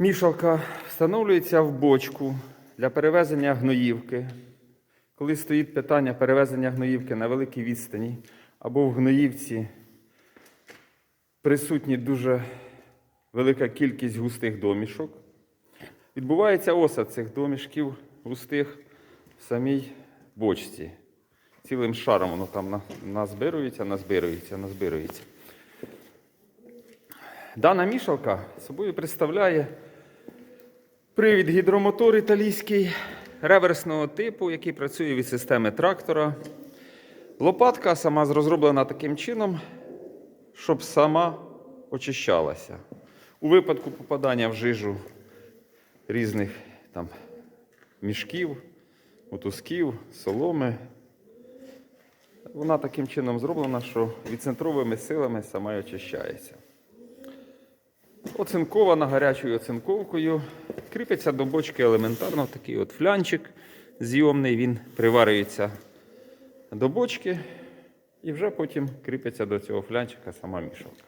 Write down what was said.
Мішалка встановлюється в бочку для перевезення гноївки. Коли стоїть питання перевезення гноївки на великій відстані або в гноївці присутні дуже велика кількість густих домішок, відбувається осад цих домішків густих в самій бочці. Цілим шаром воно там назбирується, назбирується, назбирується. Дана мішалка собою представляє привід гідромотор італійський реверсного типу, який працює від системи трактора. Лопатка сама розроблена таким чином, щоб сама очищалася. У випадку попадання в жижу різних там, мішків, мотузків, соломи. Вона таким чином зроблена, що відцентровими силами сама очищається. Оцинкована гарячою оцинковкою. Кріпиться до бочки елементарно такий от флянчик зйомний, він приварюється до бочки і вже потім кріпиться до цього флянчика сама мішалка.